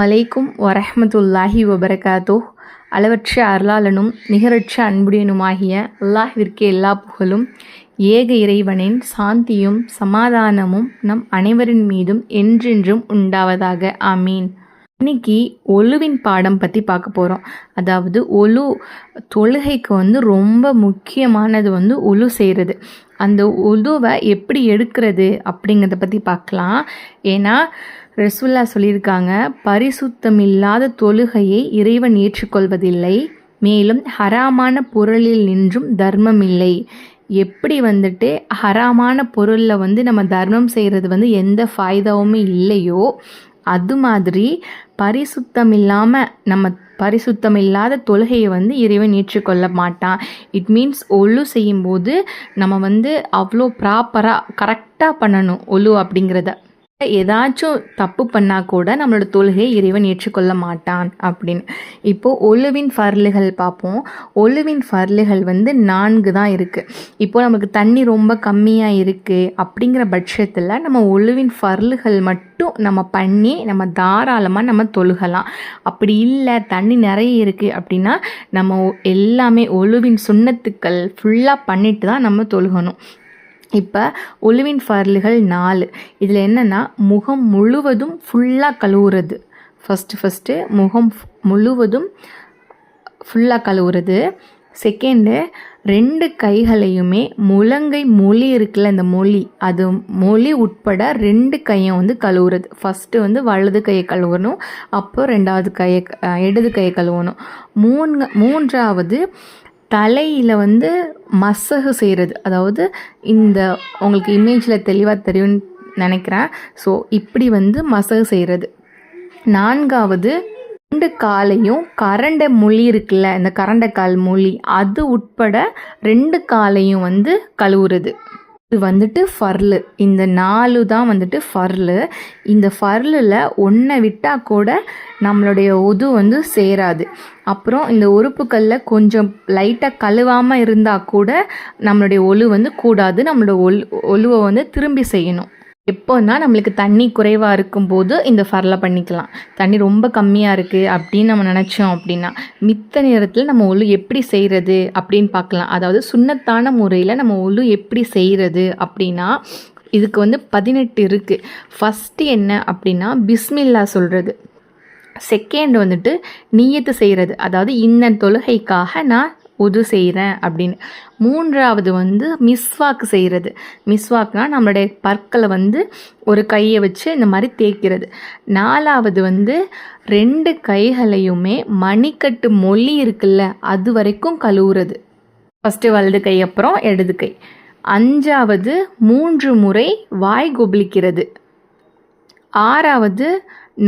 அலைக்கும் வரஹமத்துல்லாஹி வபரகாத்தோ அளவற்ற அருளாளனும் நிகரற்ற அன்புடையனுமாகிய அல்லாஹிற்கு எல்லா புகழும். ஏக இறைவனின் சாந்தியும் சமாதானமும் நம் அனைவரின் மீதும் என்றென்றும் உண்டாவதாக. ஆமீன். இன்னைக்கு ஒழுவின் பாடம் பற்றி பார்க்க போகிறோம் அதாவது ஒழு தொழுகைக்கு வந்து ரொம்ப முக்கியமானது வந்து ஒழு செய்கிறது அந்த ஒழுவை எப்படி எடுக்கிறது அப்படிங்கிறத பற்றி பார்க்கலாம். ஏன்னா ரெசுல்லா சொல்லியிருக்காங்க பரிசுத்தம் இல்லாத தொழுகையை இறைவன் ஏற்றுக்கொள்வதில்லை மேலும் ஹராமான பொருளில் நின்றும் தர்மம் இல்லை. எப்படி வந்துட்டு ஹராமான பொருளில் வந்து நம்ம தர்மம் செய்கிறது வந்து எந்த ஃபாய்தாவுமே இல்லையோ அது மாதிரி பரிசுத்தம் இல்லாமல் நம்ம பரிசுத்தம் இல்லாத தொழுகையை வந்து இறைவன் ஏற்றுக்கொள்ள மாட்டான். இட் மீன்ஸ் ஒழு செய்யும்போது நம்ம வந்து அவ்வளோ ப்ராப்பராக கரெக்டாக பண்ணணும் ஒழு அப்படிங்கிறத. ஏதாச்சும் தப்பு பண்ணால் கூட நம்மளோட தொழுகையை இறைவன் ஏற்றுக்கொள்ள மாட்டான் அப்படின்னு. இப்போது ஒழுவின் ஃபர்லுகள் பார்ப்போம். ஒழுவின் ஃபர்லுகள் வந்து நான்கு தான் இருக்குது இப்போது நமக்கு தண்ணி ரொம்ப கம்மியாக இருக்குது அப்படிங்கிற பட்சத்தில் நம்ம ஒழுவின் ஃபர்லுகள் மட்டும் நம்ம பண்ணி நம்ம தாராளமாக நம்ம தொழுகலாம். அப்படி இல்லை தண்ணி நிறைய இருக்குது அப்படின்னா நம்ம எல்லாமே ஒழுவின் சுண்ணத்துக்கள் ஃபுல்லாக பண்ணிட்டு தான் நம்ம தொழுகணும். இப்போ ஒழுவின் ஃபர்லுகள் நாலு. இதில் என்னென்னா முகம் முழுவதும் ஃபுல்லாக கழுவுறது. ஃபஸ்ட்டு ஃபஸ்ட்டு முகம் முழுவதும் ஃபுல்லாக கழுவுறது. செகண்டு ரெண்டு கைகளையுமே முழங்கை மொழி இருக்குல்ல இந்த மொழி. அது மொழி உட்பட ரெண்டு கையும் வந்து கழுவுறது. ஃபஸ்ட்டு வந்து வலது கையை கழுவணும் அப்போ ரெண்டாவது கையை இடது கையை கழுவணும். மூணு மூன்றாவது தலையில் வந்து மசகு செய்கிறது அதாவது இந்த உங்களுக்கு இமேஜில் தெளிவாக தெரியும்னு நினைக்கிறேன். ஸோ இப்படி வந்து மசகு செய்கிறது நான்காவது ரெண்டு காலையும் கரண்டை மொழி இருக்குல்ல இந்த கரண்டைக்கால் மொழி அது உட்பட ரெண்டு காலையும் வந்து கழுவுறது. இது வந்துட்டு ஃபர்லு. இந்த நாலு தான் வந்துட்டு ஃபர்லு. இந்த ஃபர்லில் ஒன்றை விட்டால் கூட நம்மளுடைய ஒது வந்து சேராது. அப்புறம் இந்த உறுப்புகளில் கொஞ்சம் லைட்டாக கழுவாமல் இருந்தால் கூட நம்மளுடைய ஒழு வந்து கூடாது. நம்மளோட ஒல் ஒழுவை வந்து திரும்பி செய்யணும். எப்போன்னா நம்மளுக்கு தண்ணி குறைவாக இருக்கும்போது இந்த ஃபர்லை பண்ணிக்கலாம். தண்ணி ரொம்ப கம்மியாக இருக்குது அப்படின்னு நம்ம நினச்சோம் அப்படின்னா மித்த நேரத்தில் நம்ம ஒழு எப்படி செய்கிறது அப்படின்னு பார்க்கலாம். அதாவது சுண்ணத்தான முறையில் நம்ம ஒழு எப்படி செய்கிறது அப்படின்னா இதுக்கு வந்து பதினெட்டு இருக்குது ஃபஸ்ட்டு என்ன அப்படின்னா பிஸ்மில்லா சொல்கிறது செகண்ட் வந்துட்டு நீயத்து செய்கிறது அதாவது இந்த தொழுகைக்காக நான் உது செய்கிறேன் அப்படின்னு. மூன்றாவது வந்து மிஸ்வாக்கு செய்கிறது மிஸ்வாக்னால் நம்மளுடைய பற்களை வந்து ஒரு கையை வச்சு இந்த மாதிரி தேய்க்கிறது. நாலாவது வந்து ரெண்டு கைகளையுமே மணிக்கட்டு மொழி இருக்குல்ல அது வரைக்கும் கழுவுறது. ஃபஸ்ட்டு வலது கை அப்புறம் இடது கை. அஞ்சாவது மூன்று முறை வாய் கொப்பளிக்கிறது ஆறாவது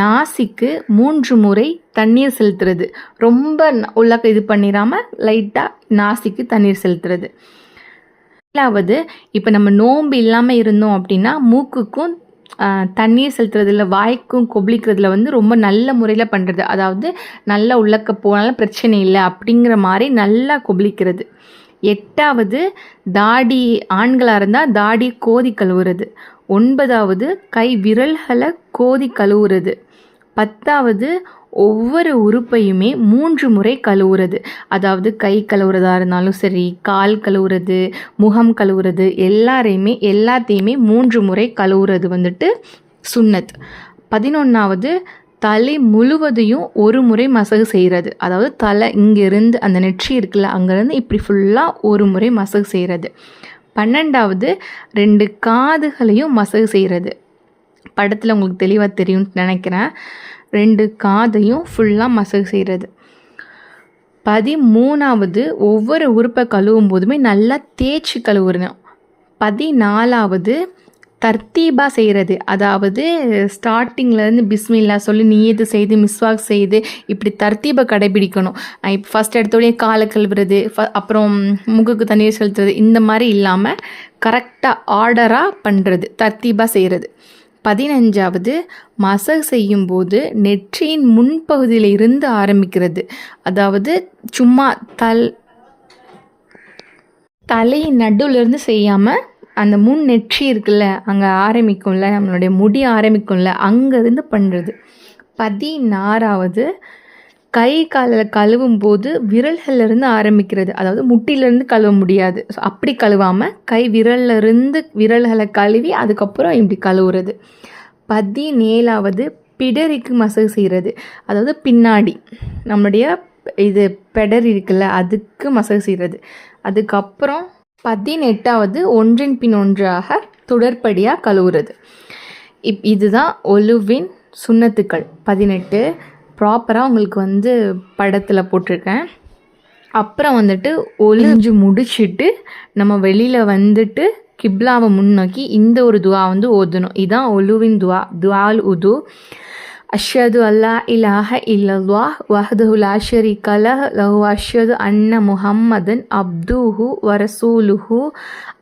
நாசிக்கு மூன்று முறை தண்ணீர் செலுத்துறது. ரொம்ப உள்ளக்க இது பண்ணிடாமல் லைட்டாக நாசிக்கு தண்ணீர் செலுத்துறது. ஏழாவது இப்போ நம்ம நோன்பு இல்லாமல் இருந்தோம் அப்படின்னா மூக்குக்கும் தண்ணீர் செலுத்துறதுல வாய்க்கும் கொப்பளிக்கிறதுல வந்து ரொம்ப நல்ல முறையில் பண்ணுறது அதாவது நல்லா உள்ளக்க போனாலும் பிரச்சனை இல்லை அப்படிங்கிற மாதிரி நல்லா கொப்பளிக்கிறது. எட்டாவது தாடி ஆண்களாக இருந்தால் தாடி கோதி கழுவுறது. ஒன்பதாவது கை விரல்களை கோதி கழுவுறது. பத்தாவது ஒவ்வொரு உறுப்பையுமே மூன்று முறை கழுவுறது. அதாவது கை கழுவுறதா இருந்தாலும் சரி கால் கழுவுறது முகம் கழுவுறது எல்லாரையுமே எல்லாத்தையுமே மூன்று முறை கழுவுறது வந்துட்டு சுண்ணத். பதினொன்றாவது தலை முழுவதையும் ஒரு முறை மசகு செய்கிறது அதாவது தலை இங்கேருந்து அந்த நெற்றி இருக்குல்ல அங்கேருந்து இப்படி ஃபுல்லாக ஒரு முறை மசகு செய்கிறது பன்னெண்டாவது ரெண்டு காதுகளையும் மசகு செய்கிறது. படத்தில் உங்களுக்கு தெளிவாக தெரியும்னு நினைக்கிறேன். ரெண்டு காதையும் ஃபுல்லாக மசகு செய்கிறது. பதிமூணாவது ஒவ்வொரு உறுப்பை கழுவும் போதுமே நல்லா தேய்ச்சி கழுவுறணும். பதினாலாவது தர்த்தீபாக செய்கிறது அதாவது ஸ்டார்டிங்லேருந்து பிஸ்மில்லா சொல்லி நீ எது செய்து மிஸ்வாக் செய்து இப்படி தர்த்தீபை கடைபிடிக்கணும். இப்போ ஃபஸ்ட் எடுத்தோடனே காலை கழுவுறது அப்புறம் முகுக்கு தண்ணீர் செலுத்துறது இந்த மாதிரி இல்லாமல் கரெக்டாக ஆர்டராக பண்ணுறது தர்த்தீபாக செய்கிறது பதினஞ்சாவது மசகு செய்யும்போது நெற்றியின் முன்பகுதியில் இருந்து ஆரம்பிக்கிறது. அதாவது சும்மா தல் தலையின் நடுவிலிருந்து செய்யாமல் அந்த முன் நெற்றி இருக்குல்ல அங்கே ஆரம்பிக்கும்ல நம்மளுடைய முடி ஆரம்பிக்கும்ல அங்கேருந்து பண்ணுறது பதினாறாவது கை காலில் கழுவும் போது விரல்கள்லேருந்து ஆரம்பிக்கிறது. அதாவது முட்டிலேருந்து கழுவ முடியாது. ஸோ அப்படி கழுவாமல் கை விரல்லேருந்து விரல்களை கழுவி அதுக்கப்புறம் இப்படி கழுவுறது. பதினேழாவது பிடரிக்கு மசகு செய்கிறது அதாவது பின்னாடி நம்மளுடைய இது பெடர் இருக்குல்ல அதுக்கு மசகு செய்கிறது அதுக்கப்புறம் பதினெட்டாவது ஒன்றின் பின் ஒன்றாக தொடர்படியாக கழுவுறது. இப் இதுதான் ஒலுவின் சுண்ணத்துக்கள். பதினெட்டு ப்ராப்பராக உங்களுக்கு வந்து படத்தில் போட்டிருக்கேன். அப்புறம் வந்துட்டு ஒளிஞ்சு முடிச்சிட்டு நம்ம வெளியில் வந்துட்டு கிப்லாவை முன்னோக்கி இந்த ஒரு துவா வந்து ஓதணும். இதுதான் ஒலுவின் துவா. துவால் உது. அஷ்ஹது அல்லா இலாஹ இல்லல்லாஹ் வஹ்தஹு லா ஷரீக லஹு அஷ்ஹது அன்ன முஹம்மதன் அப்துஹு வரசூலுஹு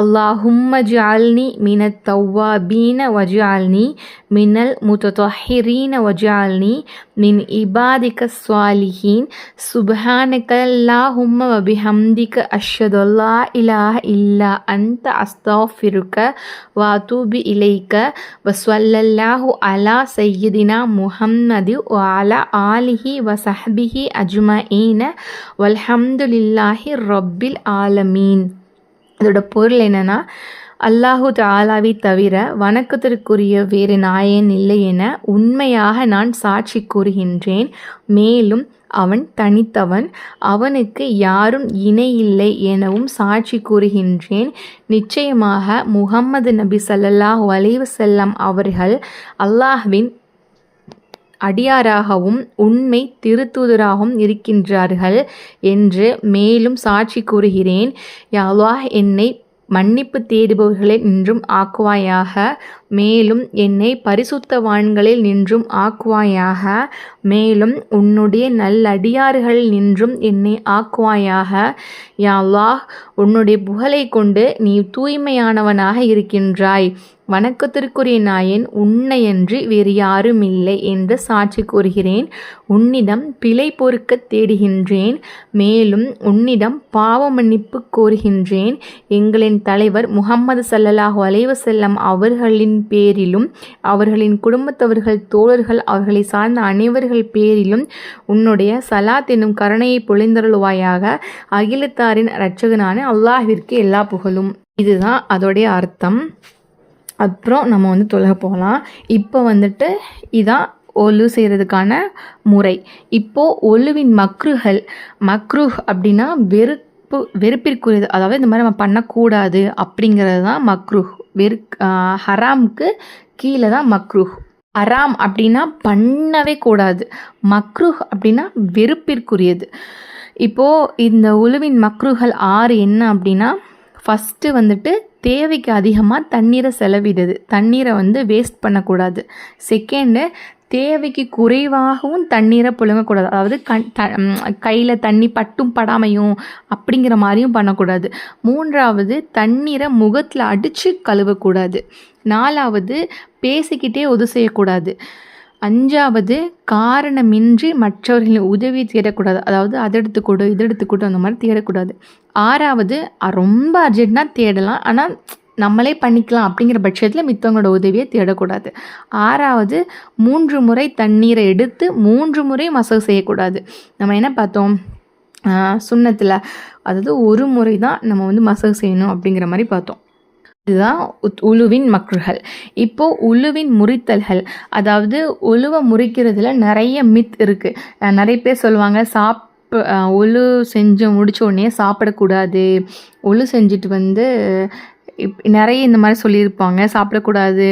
اللهم اجعلني من التوابين واجعلني من المتطهرين واجعلني من عبادك الصالحين. سبحانك اللهم وبحمدك أشهد أن لا إله إلا أنت أستغفرك وأتوب إليك. وصلى الله على سيدنا محمد وعلى آله وصحبه أجمعين. والحمد لله رب العالمين. இதோட பொருள் என்னென்னா அல்லாஹு தாலாவை தவிர வணக்கத்திற்குரிய வேறு நாயன் இல்லை என உண்மையாக நான் சாட்சி கூறுகின்றேன். மேலும் அவன் தனித்தவன் அவனுக்கு யாரும் இணையில்லை எனவும் சாட்சி கூறுகின்றேன். நிச்சயமாக முகம்மது நபி சல்லல்லாஹ் வலைவு செல்லம் அவர்கள் அல்லாஹ்வின் அடியாராகவும் உண்மை திருத்தூதராகவும் இருக்கின்றார்கள் என்று மேலும் சாட்சி கூறுகிறேன். யாவாஹ் என்னை மன்னிப்பு தேடுபவர்களை நின்றும் ஆக்குவாயாக. மேலும் என்னை பரிசுத்தவான்களில் நின்றும் ஆக்குவாயாக. மேலும் உன்னுடைய நல்லடியார்களில் நின்றும் என்னை ஆக்குவாயாக. யாவாஹ் உன்னுடைய புகழை கொண்டு நீ தூய்மையானவனாக இருக்கின்றாய். வணக்கத்திற்குரிய நாயன் உன்னையன்றி வேறு யாரும் இல்லை என்று சாட்சி கூறுகிறேன். உன்னிடம் பிழை பொறுக்க தேடுகின்றேன். மேலும் உன்னிடம் பாவ மன்னிப்பு கோருகின்றேன். எங்களின் தலைவர் முகம்மது சல்லல்லாஹு அலைவசல்லம் செல்லம் அவர்களின் பேரிலும் அவர்களின் குடும்பத்தவர்கள் தோழர்கள் அவர்களை சார்ந்த அனைவர்கள் பேரிலும் உன்னுடைய சலாத் என்னும் கருணையை பொழிந்தருள்வாயாக. அகிலத்தாரின் இரட்சகனான அல்லாஹிற்கு எல்லா புகழும். இதுதான் அதோடைய அர்த்தம். அப்புறம் நம்ம வந்து தொழக போகலாம். இப்போ வந்துட்டு இதான் ஒலு செய்கிறதுக்கான முறை. இப்போது ஒலுவின் மக்ருகள் மக்ருஹ் அப்படின்னா வெறுப்பு வெறுப்பிற்குரியது. அதாவது இந்த மாதிரி நம்ம பண்ணக்கூடாது அப்படிங்கிறது தான் மக்ருஹ். வெறு ஹராம்க்கு கீழே தான் மக்ருஹ். ஹராம் அப்படின்னா பண்ணவே கூடாது. மக்ரூஹ் அப்படின்னா வெறுப்பிற்குரியது. இப்போது இந்த உழுவின் மக்ருகள் ஆறு என்ன அப்படின்னா ஃபஸ்ட்டு வந்துட்டு தேவைக்கு அதிகமாக தண்ணீரை செலவிடுது. தண்ணீரை வந்து வேஸ்ட் பண்ணக்கூடாது. செகண்டு தேவைக்கு குறைவாகவும் தண்ணீரை புழுங்கக்கூடாது. அதாவது கண் த கையில் தண்ணி பட்டும் படாமையும் அப்படிங்கிற மாதிரியும் பண்ணக்கூடாது. மூன்றாவது தண்ணீரை முகத்தில் அடித்து கழுவக்கூடாது. நாலாவது பேசிக்கிட்டே உது செய்யக்கூடாது. அஞ்சாவது காரணமின்றி மற்றவர்களின் உதவி தேடக்கூடாது. அதாவது அதை எடுத்து கொடு இதை எடுத்து கொடு அந்த மாதிரி தேடக்கூடாது. ஆறாவது ரொம்ப அர்ஜென்ட்னா தேடலாம். ஆனால் நம்மளே பண்ணிக்கலாம் அப்படிங்கிற பட்சத்தில் மித்தவங்களோட உதவியை தேடக்கூடாது. ஆறாவது மூன்று முறை தண்ணீரை எடுத்து மூன்று முறை மசகு செய்யக்கூடாது. நம்ம என்ன பார்த்தோம்? சுண்ணத்தில். அதாவது ஒரு முறை தான் நம்ம வந்து மசகு செய்யணும் அப்படிங்கிற மாதிரி பார்த்தோம். இதுதான் உழுவின் மக்ருகள் இப்போது உழுவின் முறித்தல்கள். அதாவது உழுவை முறிக்கிறதுல நிறைய மித் இருக்குது நிறைய பேர் சொல்லுவாங்க சாப் ஒழு செஞ்சு முடிச்ச உடனே சாப்பிடக்கூடாது. ஒழு செஞ்சுட்டு வந்து இப் நிறைய இந்த மாதிரி சொல்லியிருப்பாங்க. சாப்பிடக்கூடாது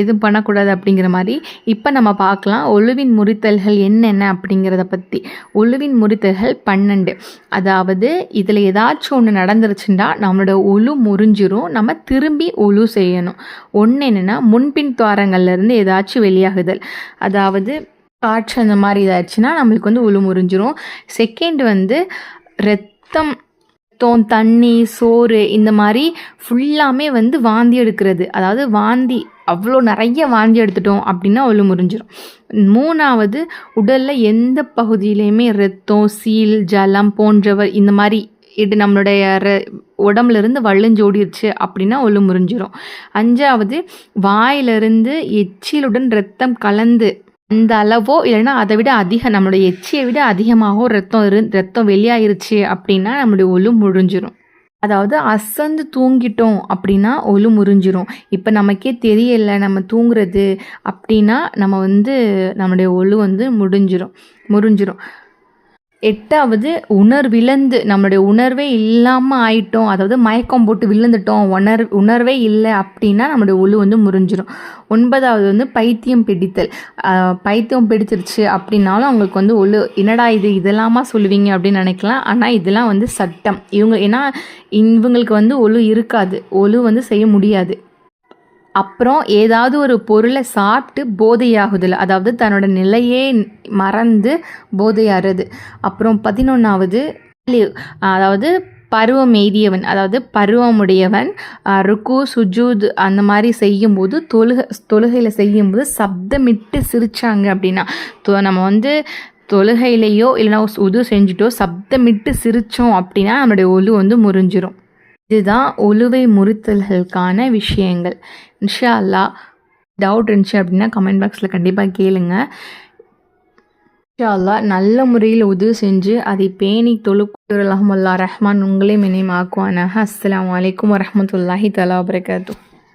எதுவும் பண்ணக்கூடாது அப்படிங்கிற மாதிரி. இப்போ நம்ம பார்க்கலாம் ஒழுவின் முறித்தல்கள் என்னென்ன அப்படிங்கிறத பற்றி ஒழுவின் முறித்தல்கள் பன்னெண்டு. அதாவது இதில் ஏதாச்சும் ஒன்று நடந்துருச்சுன்னா நம்மளோட ஒழு முறிஞ்சிரும். நம்ம திரும்பி ஒழு செய்யணும். ஒன்று என்னென்னா முன்பின் துவாரங்கள்லேருந்து ஏதாச்சும் வெளியாகுதல். அதாவது காற்று அந்த மாதிரி இதாச்சுன்னா நம்மளுக்கு வந்து உழு முறிஞ்சிரும். செகண்ட் வந்து ரத்தம் ரத்தம் தண்ணி சோறு இந்த மாதிரி ஃபுல்லாமே வந்து வாந்தி எடுக்கிறது. அதாவது வாந்தி அவ்வளோ நிறைய வாந்தி எடுத்துட்டோம் அப்படின்னா ஒழு முறிஞ்சிடும் மூணாவது உடலில் எந்த பகுதியிலையுமே ரத்தம் சீல் ஜலம் போன்றவர் இந்த மாதிரி இது நம்மளுடைய ர இருந்து வள்ளஞ்சு ஓடிடுச்சு அப்படின்னா ஒழு முறிஞ்சிரும். அஞ்சாவது வாயிலிருந்து எச்சிலுடன் ரத்தம் கலந்து அந்த அளவோ இல்லைன்னா அதை விட அதிகம் நம்மளுடைய எச்சியை விட அதிகமாகவோ ரத்தம் இரு ரத்தம் வெளியாயிருச்சு அப்படின்னா நம்மளுடைய ஒழு முறிஞ்சிரும். அதாவது அசந்து தூங்கிட்டோம் அப்படின்னா ஒழு முறிஞ்சிரும். இப்போ நமக்கே தெரியல நம்ம தூங்குறது அப்படின்னா நம்ம வந்து நம்மளுடைய ஒழு வந்து முடிஞ்சிரும் முறிஞ்சிரும். எட்டாவது உணர்விழந்து நம்மளுடைய உணர்வே இல்லாமல் ஆயிட்டோம். அதாவது மயக்கம் போட்டு விழுந்துட்டோம். உணர் உணர்வே இல்லை அப்படின்னா நம்மளுடைய ஒழு வந்து முறிஞ்சிடும் ஒன்பதாவது வந்து பைத்தியம் பிடித்தல். பைத்தியம் பிடிச்சிருச்சு அப்படின்னாலும் அவங்களுக்கு வந்து ஒழு என்னடா இது இதெல்லாமா சொல்லுவீங்க அப்படின்னு நினைக்கலாம். ஆனால் இதெல்லாம் வந்து சட்டம். இவங்க ஏன்னா இவங்களுக்கு வந்து ஒழு இருக்காது. ஒழு வந்து செய்ய முடியாது. அப்புறம் ஏதாவது ஒரு பொருளை சாப்பிட்டு போதையாகுதல். அதாவது தன்னோட நிலையே மறந்து போதையாறது. அப்புறம் பதினொன்றாவது அதாவது பருவம் எய்தியவன் அதாவது பருவமுடையவன் ருக்கு சுஜூத் அந்த மாதிரி செய்யும்போது தொழுகை தொழுகையில் செய்யும்போது சப்தமிட்டு சிரித்தாங்க அப்படின்னா நம்ம வந்து தொழுகையிலையோ இல்லைன்னா உது செஞ்சுட்டோ சப்தமிட்டு சிரித்தோம் அப்படின்னா நம்மளுடைய ஒலு வந்து முறிஞ்சிரும். இதுதான் ஒலுவை முறித்தல்களுக்கான விஷயங்கள். இன்ஷா அல்லா டவுட் இருந்துச்சு அப்படின்னா கமெண்ட் பாக்ஸில் கண்டிப்பாக கேளுங்க. இன்ஷா அல்லா நல்ல முறையில் உதவி செஞ்சு அதை பேணி தொழுக்குறலஹமல்லா ரஹ்மான் உங்களே இணையமாக்குவானாக. அஸ்லாம் அலைக்கும் வரமத்துல்லாஹி தலா வரகாத்தூ